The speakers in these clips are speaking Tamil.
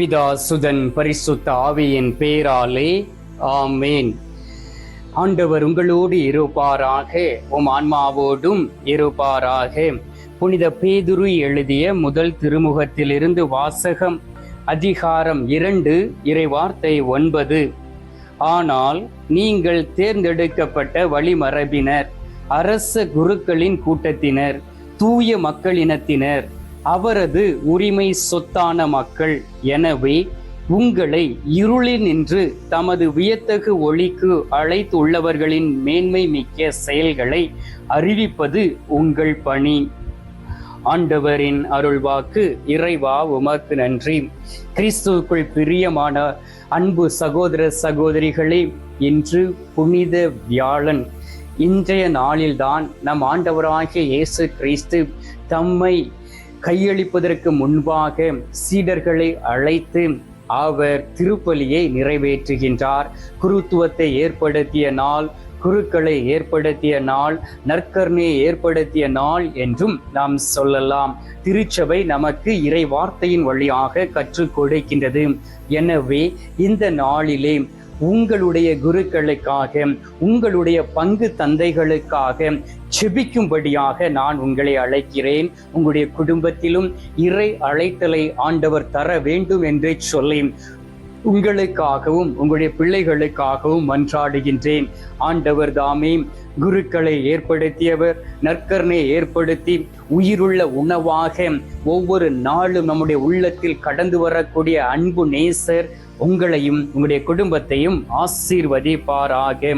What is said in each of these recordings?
பிதா சுதன் பரிசுத்த ஆவியின் பேராலே ஆமேன். ஆண்டவர் உங்களோடு இருப்பாராக உம் ஆன்மாவோடும் இருப்பாராக. புனித பேதுரு எழுதிய முதல் திருமுகத்திலிருந்து வாசகம் அதிகாரம் இரண்டு இறைவார்த்தை ஒன்பது. ஆனால் நீங்கள் தேர்ந்தெடுக்கப்பட்ட வழிமரபினர் அரச குருக்களின் கூட்டத்தினர் தூய மக்களினத்தினர் அவரது உரிமை சொத்தான மக்கள். எனவே உங்களை இருளில் நின்று தமது வியத்தகு ஒளிக்கு அழைத்துள்ளவர்களின் மேன்மை மிக்க செயல்களை அறிவிப்பது உங்கள் பணி. ஆண்டவரின் அருள்வாக்கு இறைவா உமக்கு நன்றி. கிறிஸ்துவுக்குள் பிரியமான அன்பு சகோதர சகோதரிகளே இன்று புனித வியாழன். இன்றைய நாளில்தான் நம் ஆண்டவராகிய இயேசு கிறிஸ்து தம்மை கையளிப்பதற்கு முன்பாக சீடர்களை அழைத்து அவர் திருப்பலியை நிறைவேற்றுகின்றார். குருத்துவத்தை ஏற்படுத்திய நாள் குருக்களை ஏற்படுத்திய நாள் நற்கர்மையை ஏற்படுத்திய நாள் என்றும் நாம் சொல்லலாம். திருச்சபை நமக்கு இறை வார்த்தையின் வழியாக கற்றுக் கொடுக்கின்றது. எனவே இந்த நாளிலே உங்களுடைய குருக்களுக்காக உங்களுடைய பங்கு தந்தைகளுக்காக செபிக்கும்படியாக நான் உங்களை அழைக்கிறேன். உங்களுடைய குடும்பத்திலும் இறை அழைத்தலை ஆண்டவர் தர வேண்டும் என்று சொல்லி உங்களுக்காகவும் உங்களுடைய பிள்ளைகளுக்காகவும் மன்றாடுகின்றேன். ஆண்டவர் தாமே குருக்களை ஏற்படுத்தியவர் நற்கரனை ஏற்படுத்தி உயிருள்ள உணவாக ஒவ்வொரு நாளும் நம்முடைய உள்ளத்தில் கடந்து வரக்கூடிய அன்பு நேசர் உங்களையும் உங்களுடைய குடும்பத்தையும் ஆசீர்வதிப்பாராக.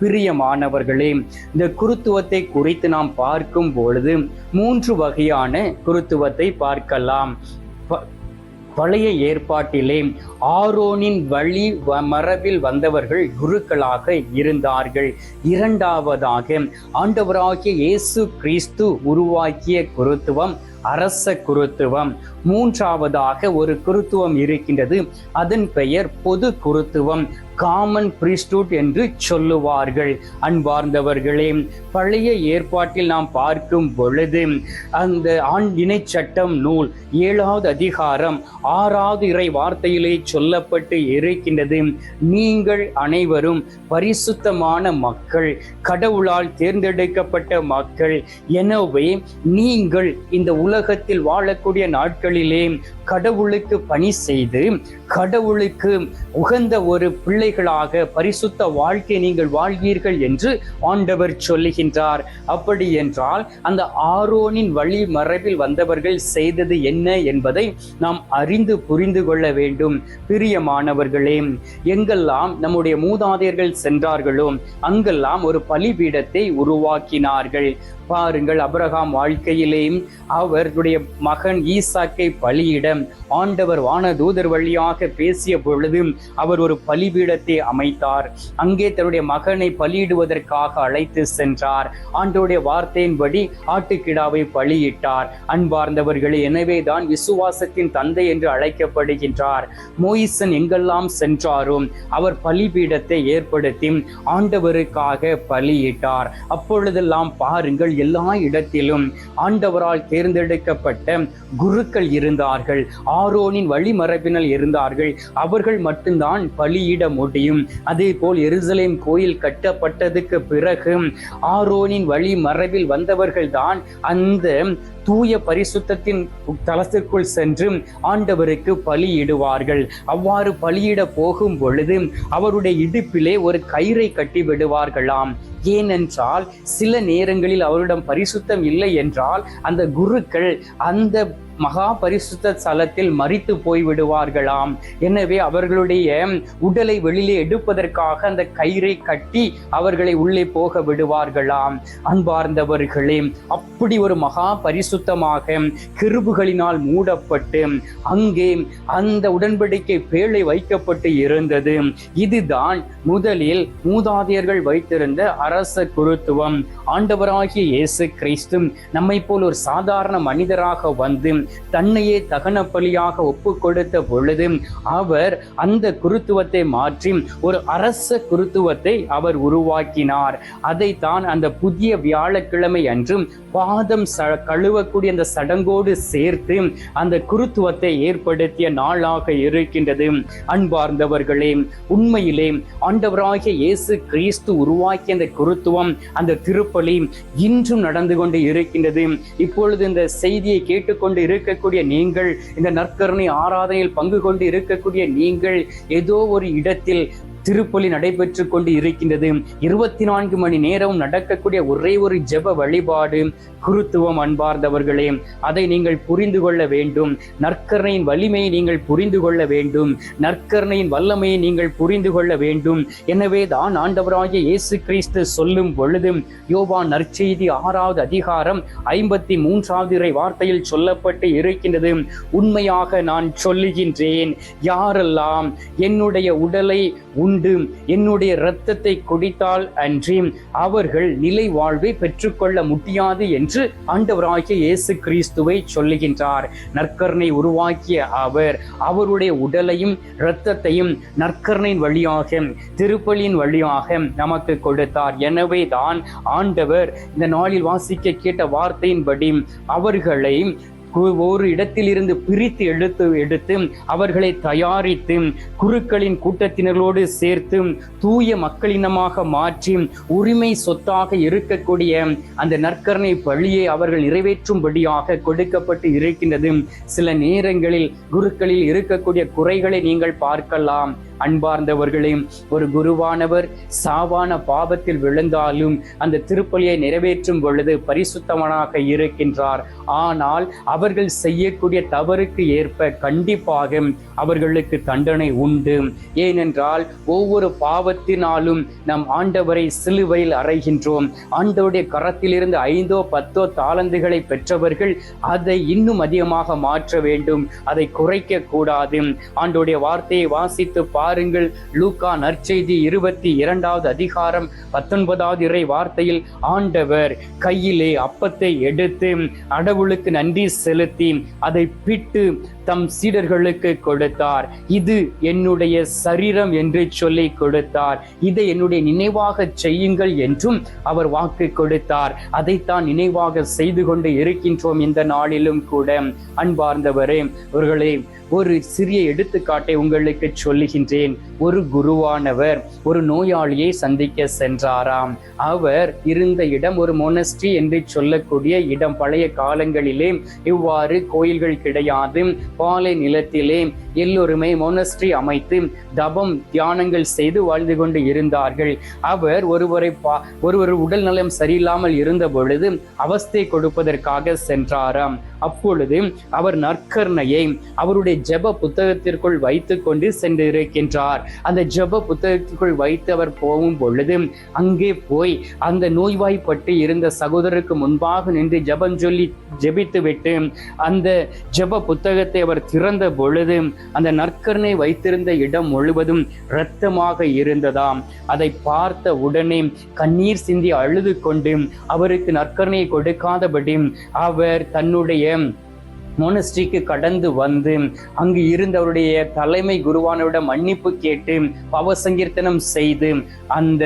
பிரியமானவர்களே இந்த குருத்துவத்தை குறித்து நாம் பார்க்கும் பொழுது மூன்று வகையான குருத்துவத்தை பார்க்கலாம். பழைய ஏற்பாட்டிலே ஆரோனின் வழி மரபில் வந்தவர்கள் குருக்களாக இருந்தார்கள். இரண்டாவதாக ஆண்டவராகிய இயேசு கிறிஸ்து உருவாக்கிய குருத்துவம் அரச குருத்துவம். மூன்றாவதாக ஒரு குருத்துவம் இருக்கின்றது. அதன் பெயர் பொது குருத்துவம். காமன் பிரிஸ்டூட் என்று சொல்லுவார்கள். அன்பார்ந்தவர்களே பழைய ஏற்பாட்டில் நாம் பார்க்கும் பொழுது அந்த ஆண் இணை சட்டம் நூல் ஏழாவது அதிகாரம் ஆறாவது இறை வார்த்தையிலே சொல்லப்பட்டு இருக்கின்றது. நீங்கள் அனைவரும் பரிசுத்தமான மக்கள் கடவுளால் தேர்ந்தெடுக்கப்பட்ட மக்கள். எனவே நீங்கள் இந்த உலகத்தில் வாழக்கூடிய நாட்களிலே கடவுளுக்கு பணி செய்து கடவுளுக்கு உகந்த ஒரு பிள்ளைகளாக பரிசுத்த வாழ்க்கை நீங்கள் வாழ்வீர்கள் என்று ஆண்டவர் சொல்லுகின்றார். அப்படி என்றால் அந்த ஆரோனின் வழி மரபில் வந்தவர்கள் செய்தது என்ன என்பதை நாம் அறிந்து புரிந்து கொள்ள வேண்டும். பிரியமானவர்களே எங்கெல்லாம் நம்முடைய மூதாதையர்கள் சென்றார்களோ அங்கெல்லாம் ஒரு பலிபீடத்தை உருவாக்கினார்கள். பாருங்கள் அபரகாம் வாழ்க்கையிலேயும் அவருடைய மகன் ஈசாக்கை பலியிட ஆண்டவர் வானதூதர் வழியாக பேசிய பொழுது அவர் ஒரு பலிபீடத்தை அமைத்தார். அங்கே தன்னுடைய மகனை பலியிடுவதற்காக அழைத்து சென்றார். ஆண்டோடைய வார்த்தையின்படி ஆட்டுக்கிடாவை பலியிட்டார். அன்பார்ந்தவர்களே எனவே தான் விசுவாசத்தின் தந்தை என்று அழைக்கப்படுகின்றார். மோயிசன் எங்கெல்லாம் சென்றாரும் அவர் பலிபீடத்தை ஏற்படுத்தி ஆண்டவருக்காக பலியிட்டார். அப்பொழுதெல்லாம் பாருங்கள் எல்லா இடத்திலும் ஆண்டவரால் தேர்ந்தெடுக்கப்பட்ட குருக்கள் இருந்தார்கள் ஆரோனின் வழிமரபினர் இருந்தார்கள் அவர்கள் மட்டும்தான் பலியிட முடியும். அதே போல் எருசலேம் கோயில் கட்டப்பட்டதுக்கு பிறகு ஆரோனின் வழிமரபில் வந்தவர்கள் தான் அந்த தூய பரிசுத்தத்தின் தலத்திற்குள் சென்று ஆண்டவருக்கு பலியிடுவார்கள். அவ்வாறு பலியிட போகும் பொழுது அவருடைய இடுப்பிலே ஒரு கயிறை கட்டி விடுவார்களாம். ஏனென்றால் சில நேரங்களில் அவரிடம் பரிசுத்தம் இல்லை என்றால் அந்த குருக்கள் அந்த மகா பரிசுத்த ஸ்தலத்தில் மறித்து போய் விடுவார்களாம் எனவே அவர்களுடைய உடலை வெளியே எடுப்பதற்காக அந்த கயிறை கட்டி அவர்களை உள்ளே போக விடுவார்களாம். அன்பார்ந்தவர்களே அப்படி ஒரு மகா பரிசுத்தமாக கிருபுகளினால் மூடப்பட்டு அங்கே அந்த உடன்படிக்கை பேழை வைக்கப்பட்டு இருந்தது. இதுதான் முதலில் மூதாதையர்கள் வைத்திருந்த அரச குருத்துவம். ஆண்டவராகிய இயேசு கிறிஸ்து நம்மை போல் ஒரு சாதாரண மனிதராக வந்து தன்னையே தகன பலியாக ஒப்பு கொடுத்த பொழுது அவர் அந்த குருத்துவத்தை மாற்றி ஒரு அரச குருத்துவத்தை அவர் உருவாக்கினார். அதைத்தான் அந்த புதிய வியாழக்கிழமை அன்றும் பாதம் ச கழுவக்கூடிய அந்த சடங்கோடு சேர்த்து அந்த குருத்துவத்தை ஏற்படுத்திய நாளாக இருக்கின்றது. அன்பார்ந்தவர்களே உண்மையிலே ஆண்டவராகிய இயேசு கிறிஸ்து உருவாக்கிய அந்த குருத்துவம் அந்த திருப்பலி இன்றும் நடந்து கொண்டு இருக்கின்றது. இப்பொழுது இந்த செய்தியை கேட்டுக்கொண்டு இருக்கக்கூடிய நீங்கள் இந்த நற்கருணை ஆராதனையில் பங்கு கொண்டு இருக்கக்கூடிய நீங்கள் ஏதோ ஒரு இடத்தில் திருப்பலி நடைபெற்று கொண்டு இருக்கின்றது இருபத்தி நான்கு மணி நேரம் நடக்கக்கூடிய ஒரே ஒரு ஜெப வழிபாடு குருத்துவம் அன்பார்ந்தவர்களே அதை நீங்கள் புரிந்து கொள்ள வேண்டும். நற்கரணையின் வலிமையை நீங்கள் புரிந்து கொள்ள வேண்டும். நற்கரணையின் வல்லமையை நீங்கள் புரிந்து கொள்ள வேண்டும். எனவே தான் ஆண்டவராகிய இயேசு கிறிஸ்து சொல்லும் பொழுது யோபா நற்செய்தி ஆறாவது அதிகாரம் ஐம்பத்தி மூன்றாவது இறை வார்த்தையில் சொல்லப்பட்டு இருக்கின்றது. உண்மையாக நான் சொல்லுகின்றேன் யாரெல்லாம் என்னுடைய உடலை உண்டு. என்னுடைய இரத்தத்தை குடித்தால் அன்றி அவர்கள் நிலை வாழ்வை பெற்றுக்கொள்ள முடியாது என்று ஆண்டவராகிய இயேசு கிறிஸ்துவை சொல்லுகின்றார். நற்கருணை உருவாக்கிய அவர் அவருடைய உடலையும் இரத்தத்தையும் நற்கருணையின் வழியாக திருப்பலியின் வழியாக நமக்கு கொடுத்தார். எனவே தான் ஆண்டவர் இந்த நாளில் வாசிக்க கேட்ட வார்த்தையின்படி அவர்களை ஒரு இடத்திலிருந்து பிரித்து எடுத்து எடுத்து அவர்களை தயாரித்து குருக்களின் கூட்டத்தினர்களோடு சேர்த்து தூய மக்களினமாக மாற்றி உரிமை சொத்தாக இருக்கக்கூடிய அந்த நற்கரணை பழியை அவர்கள் நிறைவேற்றும்படியாக கொடுக்கப்பட்டு இருக்கின்றது. சில நேரங்களில் குருக்களில் இருக்கக்கூடிய குறைகளை நீங்கள் பார்க்கலாம். அன்பார்ந்தவர்களே ஒரு குருவானவர் சாவான பாவத்தில் விழுந்தாலும் அந்த திருப்பலியை நிறைவேற்றும் பொழுது பரிசுத்தவனாக இருக்கின்றார். ஆனால் அவர்கள் செய்யக்கூடிய தவறுக்கு ஏற்ப கண்டிப்பாக அவர்களுக்கு தண்டனை உண்டு. ஏனென்றால் ஒவ்வொரு பாவத்தினாலும் நம் ஆண்டவரை சிலுவையில் அறைகின்றோம். ஆண்டவருடைய கரத்திலிருந்து ஐந்தோ பத்தோ தாளந்துகளை பெற்றவர்கள் அதை இன்னும் அதிகமாக மாற்ற வேண்டும். அதை குறைக்க கூடாது ஆண்டோடைய வார்த்தையை வாசித்து பா பாருங்கள் லூகா நற்செய்தி இருபத்தி இரண்டாவது அதிகாரம் பத்தொன்பதாவது இறை வார்த்தையில் ஆண்டவர் கையிலே அப்பத்தை எடுத்து அடவுளுக்கு நன்றி செலுத்தி அதை பிட்டு தம் சீடர்களுக்கு கொடுத்தார். இது என்னுடைய சரீரம் என்று சொல்லி கொடுத்தார். இதை என்னுடைய நினைவாக செய்யுங்கள் என்றும் அவர் வாக்கு கொடுத்தார். அதைத்தான் நினைவாக செய்து கொண்டு இருக்கின்றோம் இந்த நாளிலும் கூட. அன்பார்ந்தவரே அவர்களே ஒரு சிறிய எடுத்துக்காட்டை உங்களுக்கு சொல்லுகின்றேன். ஒரு குருவானவர் ஒரு நோயாளியை சந்திக்க சென்றாராம். அவர் இருந்த இடம் ஒரு மொனஸ்ட்ரி என்று சொல்லக்கூடிய இடம். பழைய காலங்களிலே இவ்வாறு கோயில்கள் கிடையாது. பாலை நிலத்திலே எல்லோருமே மொனஸ்ட்ரி அமைத்து தபம் தியானங்கள் செய்து வாழ்ந்து கொண்டு இருந்தார்கள். அவர் ஒருவரை பா ஒருவர் உடல் நலம் சரியில்லாமல் இருந்த பொழுது அவஸ்தை கொடுப்பதற்காக சென்றாராம். அப்பொழுது அவர் நற்கர்ணையை அவருடைய ஜெப புத்தகத்திற்குள் வைத்து கொண்டு சென்றிருக்கின்றார் அந்த ஜெப புத்தகத்துக்குள் வைத்து அவர் போகும் பொழுது அங்கே போய் அந்த நோய்வாய்ப்பட்டு இருந்த சகோதரருக்கு முன்பாக நின்று ஜெபம் சொல்லி ஜெபித்து விட்டு அந்த ஜெப புத்தகத்தை அவர் திறந்த பொழுது அந்த நற்கருணை வைத்திருந்த இடம் முழுவதும் இரத்தமாக இருந்ததாம். அதை பார்த்த உடனே கண்ணீர் சிந்தி அழுது கொண்டு அவருக்கு நற்கருணையை கொடுக்காதபடி அவர் தன்னுடைய மோனஸ்ட்ரிக்கு கடந்து வந்து அங்கு இருந்தவருடைய தலைமை குருவானோட மன்னிப்பு கேட்டு பவ சங்கீர்த்தனம் செய்து அந்த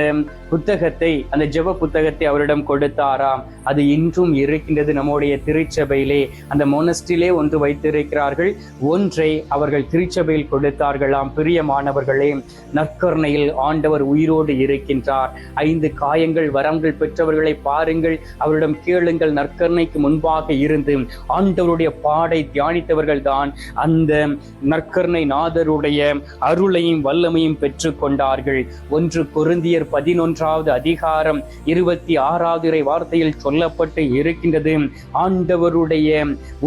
புத்தகத்தை அந்த ஜெப புத்தகத்தை அவரிடம் கொடுத்தாராம். அது இன்றும் இருக்கின்றது நம்முடைய திருச்சபையிலே. அந்த மோனஸ்ட்ரியிலே ஒன்று வைத்திருக்கிறார்கள். ஒன்றை அவர்கள் திருச்சபையில் கொடுத்தார்களாம். பிரியமானவர்களே நற்கருணையில் ஆண்டவர் உயிரோடு இருக்கின்றார். ஐந்து காயங்கள் வரங்கள் பெற்றவர்களை பாருங்கள். அவரிடம் கேளுங்கள். நற்கருணைக்கு முன்பாக இருந்து ஆண்டவருடைய நாடை தியானித்தவர்கள் தான் அந்த நற்கர்ணை நாதருடைய அருளையும் வல்லமையும் பெற்று கொண்டார்கள் ஒன்று கொருந்தியர் பதினொன்றாவது அதிகாரம் இருபத்தி ஆறாவது இறை வார்த்தையில் சொல்லப்பட்டு இருக்கின்றது. ஆண்டவருடைய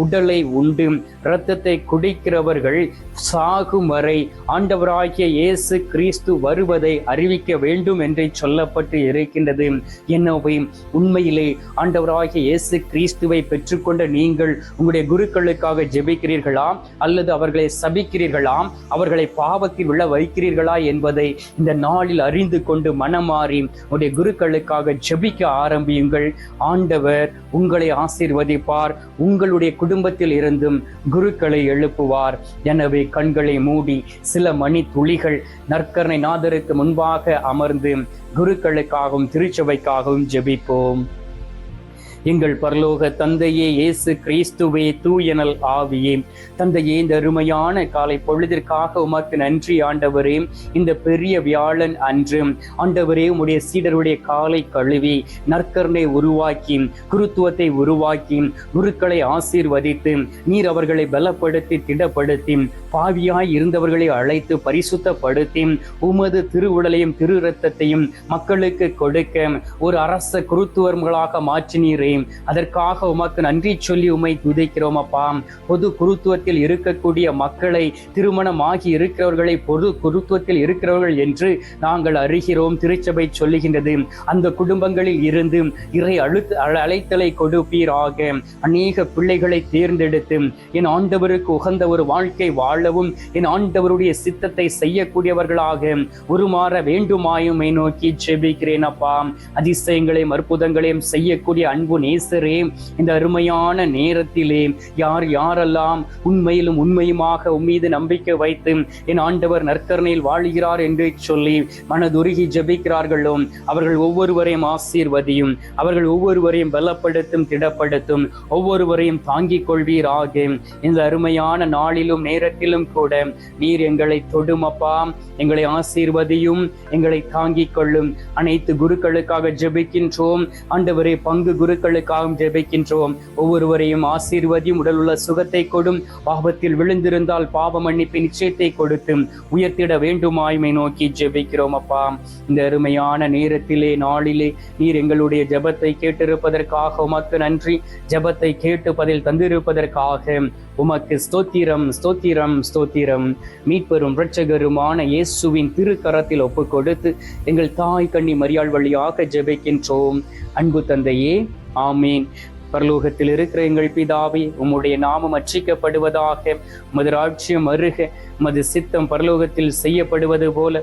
உடலை உண்டு இரத்தத்தை குடிக்கிறவர்கள் சாகும் வரை ஆண்டவராகிய இயேசு கிறிஸ்து வருவதை அறிவிக்க வேண்டும் என்று சொல்லப்பட்டு இருக்கின்றது. என்னவை உண்மையிலே ஆண்டவராகிய இயேசு கிறிஸ்துவை பெற்றுக்கொண்ட நீங்கள் உங்களுடைய குருக்கள் அவர்களுக்காக ஜெபிக்கிறீர்களா அல்லது அவர்களை சபிக்கிறீர்களா அவர்களை பாவத்தில் விழ வைக்கிறீர்களா என்பதை இந்த நாளில் அறிந்து கொண்டு மனமாறி உடைய குருக்களுக்காக ஜெபிக்க ஆரம்பியுங்கள். ஆண்டவர் உங்களை ஆசீர்வதிப்பார் உங்களுடைய குடும்பத்தில் இருந்தும் குருக்களை எழுப்புவார். எனவே கண்களை மூடி சில மணி துளிகள் நற்கரணை நாதருக்கு முன்பாக அமர்ந்து குருக்களுக்காகவும் திருச்சபைக்காகவும் ஜெபிப்போம். எங்கள் பரலோக தந்தையே இயேசு கிறிஸ்துவே தூயனல் ஆவியே. தந்தையே இந்த அருமையான காலை பொழுதிற்காக உமக்கு நன்றி ஆண்டவரே. இந்த பெரிய வியாழன் அன்று ஆண்டவரே உம்முடைய சீடருடைய காலை கழுவி நற்கருணை உருவாக்கி குருத்துவத்தை உருவாக்கி குருக்களை ஆசீர்வதித்து நீர் அவர்களை பலப்படுத்தி திடப்படுத்தி பாவியாய் இருந்தவர்களை அழைத்து பரிசுத்தப்படுத்தி உமது திருவுடலையும் திரு ரத்தத்தையும் மக்களுக்கு கொடுக்க ஒரு அரச குருத்துவர்களாக மாற்றினீரே. அதற்காக உமக்கு நன்றி சொல்லி உமை துதிக்கிறோம் அப்பா. பொது குருத்துவத்தில் இருக்கக்கூடிய மக்களை திருமணமாகி இருக்கிறவர்களை பொது குருத்துவத்தில் இருக்கிறவர்கள் என்று நாங்கள் அறிகிறோம். திருச்சபை சொல்லுகின்றது அந்த குடும்பங்களில் இருந்து இறை அழுத்த அழைத்தலை கொடுப்பீராக. அநேக பிள்ளைகளை தேர்ந்தெடுத்து என் ஆண்டவருக்கு உகந்த ஒரு வாழ்க்கை வாழவும் என் ஆண்டவருடைய சித்தத்தை செய்யக்கூடியவர்களாக உருமாற வேண்டுமாயுமை நோக்கி செபிக்கிறேன் அப்பா. அதிசயங்களையும் அற்புதங்களையும் செய்யக்கூடிய அன்பு நேசரே இந்த அருமையான நேரத்திலே யார் யாரெல்லாம் உண்மையிலும் உண்மையுமாக உம்மீது நம்பிக்கை வைத்து என் ஆண்டவர் நற்கரணையில் வாழ்கிறார் என்று சொல்லி மனதுருகி ஜெபிக்கிறார்களோ அவர்கள் ஒவ்வொருவரையும் ஆசீர்வதியும் அவர்கள் ஒவ்வொருவரையும் பலப்படுத்தும் திடப்படுத்தும் ஒவ்வொருவரையும் தாங்கிக் கொள்வீராக. இந்த அருமையான நாளிலும் நேரத்திலும் கூட நீர் எங்களை தொடுமப்பா. எங்களை ஆசீர்வதியும் எங்களை தாங்கிக் கொள்ளும். அனைத்து குருக்களுக்காக ஜெபிக்கின்றோம். ஆண்டவரே பங்கு குருக்கள் குருக்களுக்காகவும் ஜெபிக்கின்றோம். ஒவ்வொருவரையும் ஆசீர்வதியும் உடல் உள்ள சுகத்தை கொடும். பாபத்தில் விழுந்திருந்தால் பாவ மன்னிப்பு நிச்சயத்தை கொடுத்து உயர்த்திட வேண்டுமாய்மை நோக்கி ஜெபிக்கிறோம் அப்பா. இந்த அருமையான நேரத்திலே நாளிலே நீர் எங்களுடைய ஜெபத்தை கேட்டிருப்பதற்காக உமக்கு நன்றி. ஜெபத்தை கேட்டு பதில் தந்திருப்பதற்காக உமக்கு ஸ்தோத்திரம் ஸ்தோத்திரம் ஸ்தோத்திரம். மீட்பெரும் இரட்சகருமான இயேசுவின் திருக்கரத்தில் ஒப்புக் கொடுத்து எங்கள் தாய் கண்ணி மரியாள் வழியாக ஜெபிக்கின்றோம். அன்பு தந்தையே ஆமீன். பரலோகத்தில் இருக்கிற எங்கள் பிதாவே உம்முடைய நாமம் அச்சிக்கப்படுவதாக உமது ராட்சியம் அருக உமது சித்தம் பரலோகத்தில் செய்யப்படுவது போல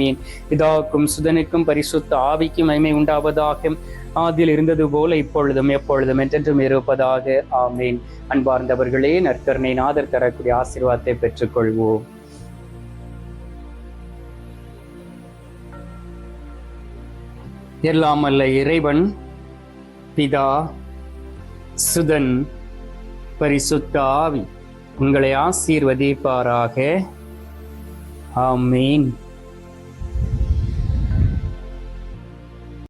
ஆமீன் பிதாவுக்கும் சுதனுக்கும் பரிசுத்த ஆவிக்கும் மகிமை உண்டாவதாக ஆதியில் இருந்தது போல இப்பொழுதும் எப்பொழுதும் என்றென்றும் இருப்பதாக. ஆமீன். அன்பார்ந்தவர்களே நற்கருணை நாதர் தரக்கூடிய ஆசீர்வாதத்தை பெற்றுக்கொள்வோம். எல்லாம் அல்ல இறைவன் பிதா சுதன் பரிசுத்த ஆவி. உங்களை ஆசீர்வதிப்பாராக. ஆமீன்.